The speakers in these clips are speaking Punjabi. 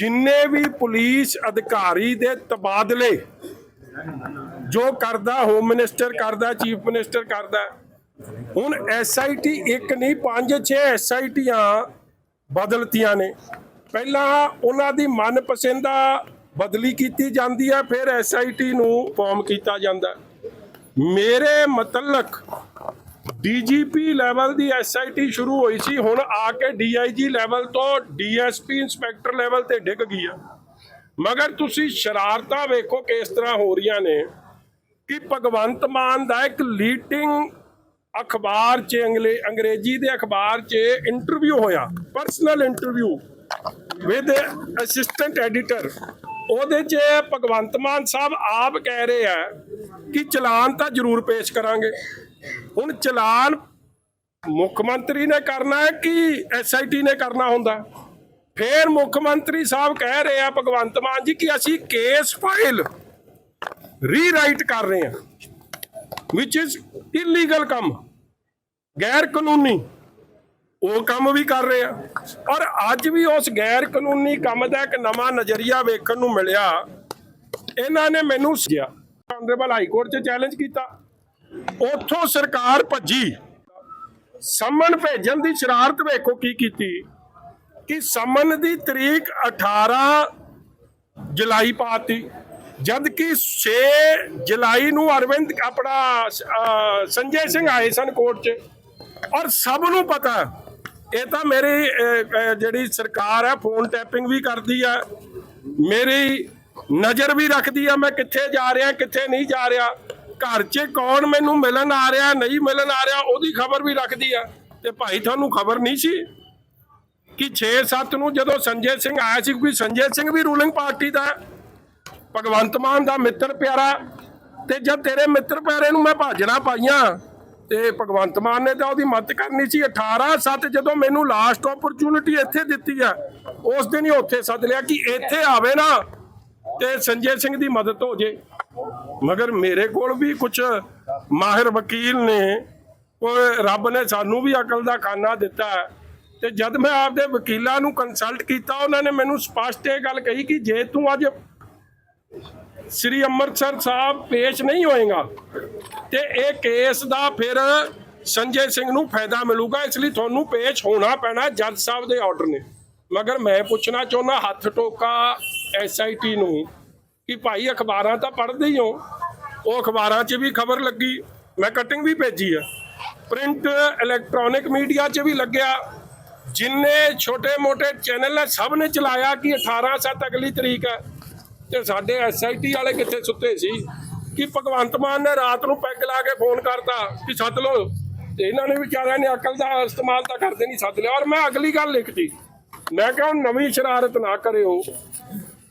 ਜਿੰਨੇ ਵੀ ਪੁਲਿਸ ਅਧਿਕਾਰੀ ਦੇ ਤਬਾਦਲੇ ਜੋ ਕਰਦਾ ਹੋਮ ਮਿਨਿਸਟਰ ਕਰਦਾ ਚੀਫ ਮਿਨਿਸਟਰ ਕਰਦਾ, ਹੁਣ ਐਸਆਈਟੀ ਇੱਕ ਨਹੀਂ, ਪੰਜ, ਛੇ ਐਸਆਈਟੀਆਂ ਬਦਲਤੀਆਂ ਨੇ। ਪਹਿਲਾਂ ਉਹਨਾਂ ਦੀ ਮਨਪਸੰਦਾ ਬਦਲੀ ਕੀਤੀ ਜਾਂਦੀ ਹੈ, ਫਿਰ ਐਸਆਈਟੀ ਨੂੰ ਫਾਰਮ ਕੀਤਾ ਜਾਂਦਾ। ਮੇਰੇ ਮਤਲਕ ਡੀਜੀਪੀ ਲੈਵਲ ਦੀ ਐਸਆਈਟੀ ਸ਼ੁਰੂ ਹੋਈ ਸੀ, ਹੁਣ ਆ ਕੇ ਡੀਆਈਜੀ ਲੈਵਲ ਤੋਂ ਡੀਐਸਪੀ ਇੰਸਪੈਕਟਰ ਲੈਵਲ ਤੇ ਡਿੱਗ ਗਈ ਆ। ਮਗਰ ਤੁਸੀਂ ਸ਼ਰਾਰਤਾਂ ਵੇਖੋ ਕਿਸ ਤਰ੍ਹਾਂ ਹੋ ਰਹੀਆਂ ਨੇ ਕਿ ਭਗਵੰਤ ਮਾਨ ਦਾ ਇੱਕ ਲੀਡਿੰਗ ਅਖਬਾਰ 'ਚ, ਅੰਗਲੇ, ਅੰਗਰੇਜ਼ੀ ਦੇ ਅਖਬਾਰ 'ਚ ਇੰਟਰਵਿਊ ਹੋਇਆ personal interview with assistant editor ਉਹਦੇ 'ਚ ਭਗਵੰਤ ਮਾਨ ਸਾਹਿਬ ਆਪ ਕਹਿ ਰਹੇ ਆ ਕਿ ਚਲਾਨ ਤਾਂ ਜ਼ਰੂਰ ਪੇਸ਼ ਕਰਾਂਗੇ। ਹੁਣ ਚਲਾਨ ਮੁੱਖ ਮੰਤਰੀ ਨੇ ਕਰਨਾ ਹੈ ਕਿ ਐਸਆਈਟੀ ਨੇ ਕਰਨਾ ਹੁੰਦਾ? ਫੇਰ ਮੁੱਖ ਮੰਤਰੀ ਸਾਹਿਬ ਕਹਿ ਰਹੇ ਆ, ਭਗਵੰਤ ਮਾਨ ਜੀ, ਕਿ ਅਸੀਂ ਕੇਸ ਫਾਈਲ ਰੀਰਾਈਟ ਕਰ ਰਹੇ ਹਾਂ ਵਿਚ ਇਜ਼ ਇਲੀਗਲ ਕੰਮ ਗੈਰ ਕਾਨੂੰਨੀ ਉਹ ਕੰਮ ਵੀ ਕਰ ਰਹੇ ਆ। ਔਰ ਅੱਜ ਵੀ ਉਸ ਗੈਰ ਕਾਨੂੰਨੀ ਕੰਮ ਦਾ ਇੱਕ ਨਵਾਂ ਨਜ਼ਰੀਆ ਵੇਖਣ ਨੂੰ ਮਿਲਿਆ। ਇਹਨਾਂ ਨੇ ਮੈਨੂੰ ਸਿਆ ਆਨਰੇਬਲ ਹਾਈ ਕੋਰਟ 'ਚ ਚੈਲੰਜ ਕੀਤਾ। ਉੱਥੋਂ ਸਰਕਾਰ ਭੱਜੀ। ਸਮਨ ਭੇਜਣ ਦੀ ਸ਼ਰਾਰਤ ਵੇਖੋ ਕੀ ਕੀਤੀ। ਕਿ ਸਮਨ ਦੀ ਤਰੀਕ 18 ਜੁਲਾਈ ਪਾਤੀ। ਜਦ ਕਿ 6 ਜੁਲਾਈ ਨੂੰ ਅਰਵਿੰਦ ਆਪਣਾ ਸੰਜੇ ਸਿੰਘ ਆਏ ਸਨ ਕੋਰਟ 'ਚ। ਔਰ ਸਭ ਨੂੰ ਪਤਾ, ਇਹ ਤਾਂ ਮੇਰੀ ਜਿਹੜੀ ਸਰਕਾਰ ਹੈ, ਫੋਨ ਟੈਪਿੰਗ ਵੀ ਕਰਦੀ ਹੈ ਮੇਰੀ ਨਜ਼ਰ ਵੀ ਰੱਖਦੀ ਆ, ਮੈਂ ਕਿੱਥੇ ਜਾ ਰਿਹਾ, ਕਿੱਥੇ ਨਹੀਂ ਜਾ ਰਿਹਾ। ਘਰ 'ਚ ਕੌਣ ਮੈਨੂੰ ਮਿਲਣ ਆ ਰਿਹਾ, ਨਹੀਂ ਮਿਲਣ ਆ ਰਿਹਾ, ਉਹਦੀ ਖਬਰ ਵੀ ਰੱਖਦੀ ਆ। ਤੇ ਭਾਈ ਤੁਹਾਨੂੰ ਖਬਰ ਨਹੀਂ ਸੀ ਕਿ 6-7 ਨੂੰ ਜਦੋਂ ਸੰਜੇ ਸਿੰਘ ਆਇਆ ਸੀ ਕੋਈ ਸੰਜੇ ਸਿੰਘ ਵੀ ਰੂਲਿੰਗ ਪਾਰਟੀ ਦਾ ਭਗਵੰਤ ਮਾਨ ਦਾ ਮਿੱਤਰ ਪਿਆਰਾ, ਤੇ ਜਦ ਤੇਰੇ ਮਿੱਤਰ ਪਿਆਰੇ ਨੂੰ ਮੈਂ ਭਾਜਣਾ ਪਾਈਆਂ, ਤੇ ਭਗਵੰਤ ਮਾਨ ਨੇ ਤਾਂ ਉਹਦੀ ਮਦਦ ਕਰਨੀ ਸੀ। 18-7 ਜਦੋਂ ਮੈਨੂੰ ਲਾਸਟ ਓਪਰਚੁਨਿਟੀ ਇੱਥੇ ਦਿੱਤੀ ਆ, ਉਸ ਦਿਨ ਹੀ ਉੱਥੇ ਸੱਦ ਲਿਆ ਕਿ ਇੱਥੇ ਆਵੇ ਨਾ, ਤੇ ਸੰਜੇ ਸਿੰਘ ਦੀ ਮਦਦ ਹੋ ਜੇ। ਮਗਰ ਮੇਰੇ ਕੋਲ ਵੀ ਕੁਝ ਮਾਹਿਰ ਵਕੀਲ ਨੇ, ਉਹ ਰੱਬ ਨੇ ਸਾਨੂੰ ਵੀ ਅਕਲ ਦਾ ਖਾਨਾ ਦਿੱਤਾ। ਤੇ ਜਦ ਮੈਂ ਆਪਦੇ ਵਕੀਲਾਂ ਨੂੰ ਕੰਸਲਟ ਕੀਤਾ, ਉਹਨਾਂ ਨੇ ਮੈਨੂੰ ਸਪਸ਼ਟ ਇਹ ਗੱਲ ਕਹੀ ਕਿ ਜੇ ਤੂੰ ਅੱਜ ਸ੍ਰੀ ਅੰਮ੍ਰਿਤਸਰ ਸਾਹਿਬ ਪੇਸ਼ ਨਹੀਂ ਹੋਏਗਾ, ਤੇ ਇਹ ਕੇਸ ਦਾ ਫਿਰ ਸੰਜੇ ਸਿੰਘ ਨੂੰ ਫਾਇਦਾ ਮਿਲੂਗਾ। ਇਸ ਲਈ ਤੁਹਾਨੂੰ ਪੇਸ਼ ਹੋਣਾ ਪੈਣਾ ਜੱਜ ਸਾਹਿਬ ਦੇ ਆਰਡਰ ਨੇ। ਮਗਰ ਮੈਂ ਪੁੱਛਣਾ ਚਾਹੁੰਦਾ, ਹੱਥ ਟੋਕਾ ਐਸਆਈਟੀ ਨੂੰ। ਕਿ ਭਾਈ ਅਖਬਾਰਾਂ ਤਾਂ ਪੜ੍ਹਦੇ ਹੀ ਹੋ। ਉਹ ਅਖਬਾਰਾਂ 'ਚ ਵੀ ਖਬਰ ਲੱਗੀ, ਮੈਂ ਕਟਿੰਗ ਵੀ ਭੇਜੀ ਆ। ਪ੍ਰਿੰਟ ਇਲੈਕਟ੍ਰੋਨਿਕ ਮੀਡੀਆ 'ਚ ਵੀ ਲੱਗਿਆ। ਜਿੰਨੇ ਛੋਟੇ-ਮੋਟੇ ਚੈਨਲ ਹੈ ਸਭ ਨੇ ਚਲਾਇਆ ਕਿ 18 ਸੱਤ ਅਗਲੀ ਤਰੀਕ ਹੈ ਤੇ ਸਾਡੇ ਐਸਆਈਟੀ ਵਾਲੇ ਕਿੱਥੇ ਸੁੱਤੇ ਸੀ ਕਿ ਭਗਵੰਤ ਮਾਨ ਨੇ ਰਾਤ ਨੂੰ ਪੈਗ ਲਾ ਕੇ ਫੋਨ ਕਰਤਾ ਕਿ ਸੱਦ ਲਓ। ਤੇ ਇਹਨਾਂ ਨੇ ਵਿਚਾਰਿਆਂ ਨੇ ਅਕਲ ਦਾ ਇਸਤੇਮਾਲ ਤਾਂ ਕਰਦੇ ਨਹੀਂ ਸੱਦ ਲਿਆ। ਔਰ ਮੈਂ ਅਗਲੀ ਗੱਲ ਲਿਖਤੀ, ਮੈਂ ਕਿਹਾ ਨਵੀਂ ਸ਼ਰਾਰਤ ਨਾ ਕਰਿਓ।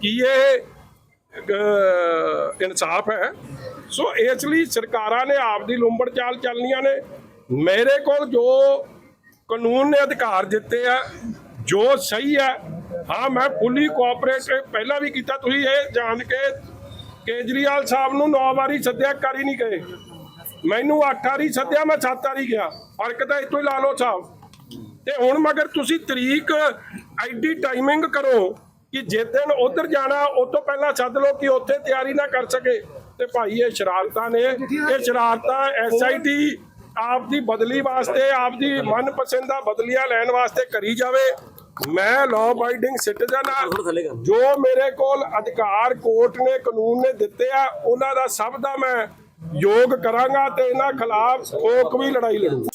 ਕੀ ਇਹ ਇਨਸਾਫ ਹੈ? ਸੋ ਇਸ ਲਈ ਸਰਕਾਰਾਂ ਨੇ ਆਪਦੀ ਲੰਬੜ ਚਾਲ ਚੱਲਣੀਆਂ ਨੇ। ਮੇਰੇ ਕੋਲ ਜੋ ਕਾਨੂੰਨ ਨੇ ਅਧਿਕਾਰ ਦਿੱਤੇ ਆ, ਜੋ ਸਹੀ ਹੈ, ਹਾਂ, ਮੈਂ ਫੁੱਲੀ ਕੋਆਪਰੇਟ ਪਹਿਲਾਂ ਵੀ ਕੀਤਾ, ਤੁਸੀਂ ਇਹ ਜਾਣ ਕੇ ਕੇਜਰੀਵਾਲ ਸਾਹਿਬ ਨੂੰ 9 ਵਾਰੀ ਸੱਦਿਆ ਕਰ ਹੀ ਨਹੀਂ ਗਏ ਮੈਨੂੰ 8 ਵਾਰੀ ਸੱਦਿਆ, ਮੈਂ 7 ਵਾਰੀ ਗਿਆ। ਫ਼ਰਕ ਤਾਂ ਇਤੋਂ ਹੀ ਲਾ ਲਓ ਸਾਹਿਬ। ਤੇ ਹੁਣ ਮਗਰ ਤੁਸੀਂ ਤਰੀਕ, ਐਡੀ ਟਾਈਮਿੰਗ ਕਰੋ। ਕਿ ਜੇ ਦਿਨ ਉਧਰ ਜਾਣਾ ਉਸ ਤੋਂ ਪਹਿਲਾਂ ਸੱਦ ਲਓ ਕਿ ਉੱਥੇ ਤਿਆਰੀ ਨਾ ਕਰ ਸਕੇ। ਤੇ ਭਾਈ ਇਹ ਸ਼ਰਾਰਤਾਂ ਨੇ। ਇਹ ਸ਼ਰਾਰਤਾਂ ਐਸਆਈਟੀ ਆਪ ਦੀ ਬਦਲੀ ਵਾਸਤੇ ਆਪ ਦੀ ਮਨਪਸੰਦਾ ਬਦਲੀਆਂ ਲੈਣ ਵਾਸਤੇ ਕਰੀ ਜਾਵੇ। ਮੈਂ ਲਾਅ ਅਬਾਈਡਿੰਗ ਸਿਟੀਜ਼ਨ ਆ। ਜੋ ਮੇਰੇ ਕੋਲ ਅਧਿਕਾਰ ਕੋਰਟ ਨੇ ਕਾਨੂੰਨ ਨੇ ਦਿੱਤੇ ਆ ਉਹਨਾਂ ਦਾ ਸਭ ਦਾ ਮੈਂ ਯੋਗ ਕਰਾਂਗਾ ਤੇ ਇਹਨਾਂ ਖਿਲਾਫ ਠੋਕ ਵੀ ਲੜਾਈ ਲੜੂੰਗਾ।